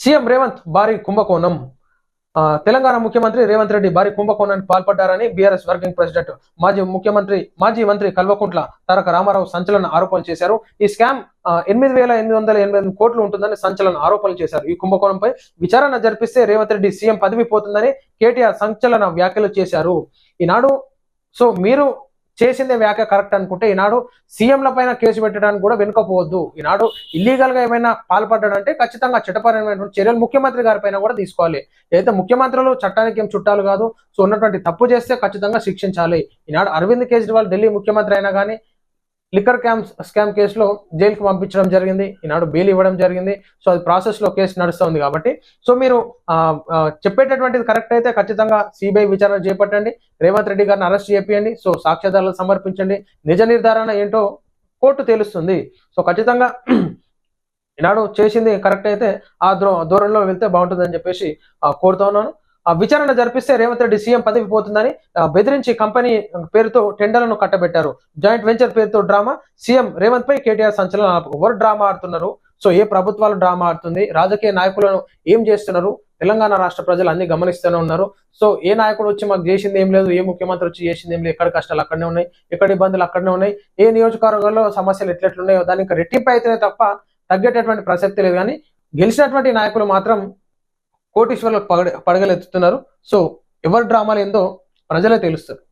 CM Revanth భారీ కుంభకోణం. ఆ, తెలంగాణ ముఖ్యమంత్రి రేవంత్ రెడ్డి భారీ కుంభకోణానికి పాల్పడ్డారని బీఆర్ఎస్ వర్కింగ్ ప్రెసిడెంట్ మాజీ ముఖ్యమంత్రి మాజీ మంత్రి కల్వకుంట్ల తారక రామారావు సంచలన ఆరోపణలు చేశారు. ఈ స్కామ్ ఎనిమిది వేల ఎనిమిది వందల ఎనిమిది కోట్లు ఉంటుందని సంచలన ఆరోపణలు చేశారు. ఈ కుంభకోణంపై విచారణ జరిపిస్తే రేవంత్ రెడ్డి సీఎం పదవి పోతుందని కేటీఆర్ సంచలన వ్యాఖ్యలు చేశారు. ఈనాడు సో మీరు చేసిందే వ్యాఖ్య కరెక్ట్ అనుకుంటే ఈనాడు సీఎంల పైన కేసు పెట్టడానికి కూడా వెనుకపోవద్దు. ఈనాడు ఇల్లీగల్గా ఏమైనా పాల్పడ్డాడంటే ఖచ్చితంగా చట్టపరమైనటువంటి చర్యలు ముఖ్యమంత్రి గారి పైన కూడా తీసుకోవాలి. అయితే ముఖ్యమంత్రులు చట్టానికి ఏం చుట్టాలు కాదు సో ఉన్నటువంటి తప్పు చేస్తే ఖచ్చితంగా శిక్షించాలి. ఈనాడు అరవింద్ కేజ్రీవాల్ ఢిల్లీ ముఖ్యమంత్రి అయినా కానీ లిక్కర్ క్యాంప్ స్కామ్ కేసులో జైలుకి పంపించడం జరిగింది. ఈనాడు బెయిల్ ఇవ్వడం జరిగింది. సో అది ప్రాసెస్లో కేసు నడుస్తుంది కాబట్టి. సో మీరు చెప్పేటటువంటిది కరెక్ట్ అయితే ఖచ్చితంగా సిబిఐ విచారణ చేపట్టండి. రేవంత్ రెడ్డి గారిని అరెస్ట్ చేపియండి. సో సాక్ష్యాధారాలు సమర్పించండి. నిజ నిర్ధారణ ఏంటో కోర్టు తెలుస్తుంది. సో ఖచ్చితంగా ఈనాడు చేసింది కరెక్ట్ అయితే ఆ దూరంలో వెళ్తే బాగుంటుందని చెప్పేసి కోరుతా ఉన్నాను. విచారణ జరిపిస్తే రేవంత్ రెడ్డి సీఎం పదవి పోతుందని బెదిరించి కంపెనీ పేరుతో టెండర్లను కట్టబెట్టారు. జాయింట్ వెంచర్ పేరుతో డ్రామా సీఎం రేవంత్ పై కేటీఆర్ సంచలన ఎవరు డ్రామా ఆడుతున్నారు? సో ఏ ప్రభుత్వాలు డ్రామా ఆడుతుంది? రాజకీయ నాయకులను ఏం చేస్తున్నారు? తెలంగాణ రాష్ట్ర ప్రజలు అన్ని గమనిస్తూనే ఉన్నారు. సో ఏ నాయకుడు వచ్చి మాకు చేసింది ఏం లేదు ఏ ముఖ్యమంత్రి వచ్చి చేసింది ఏం లేదు ఎక్కడ కష్టాలు అక్కడనే ఉన్నాయి ఎక్కడ ఇబ్బందులు అక్కడనే ఉన్నాయి ఏ నియోజకవర్గంలో సమస్యలు ఎట్లెట్లున్నాయో దానికి రెట్టింపు అయితేనే తప్ప తగ్గేటటువంటి ప్రసక్తి లేదు. కానీ గెలిచినటువంటి నాయకులు మాత్రం కోటీశ్వర్లకు పడగలెత్తుతున్నారు. సో ఎవరి డ్రామాలు ఏందో ప్రజలే తెలుస్తారు.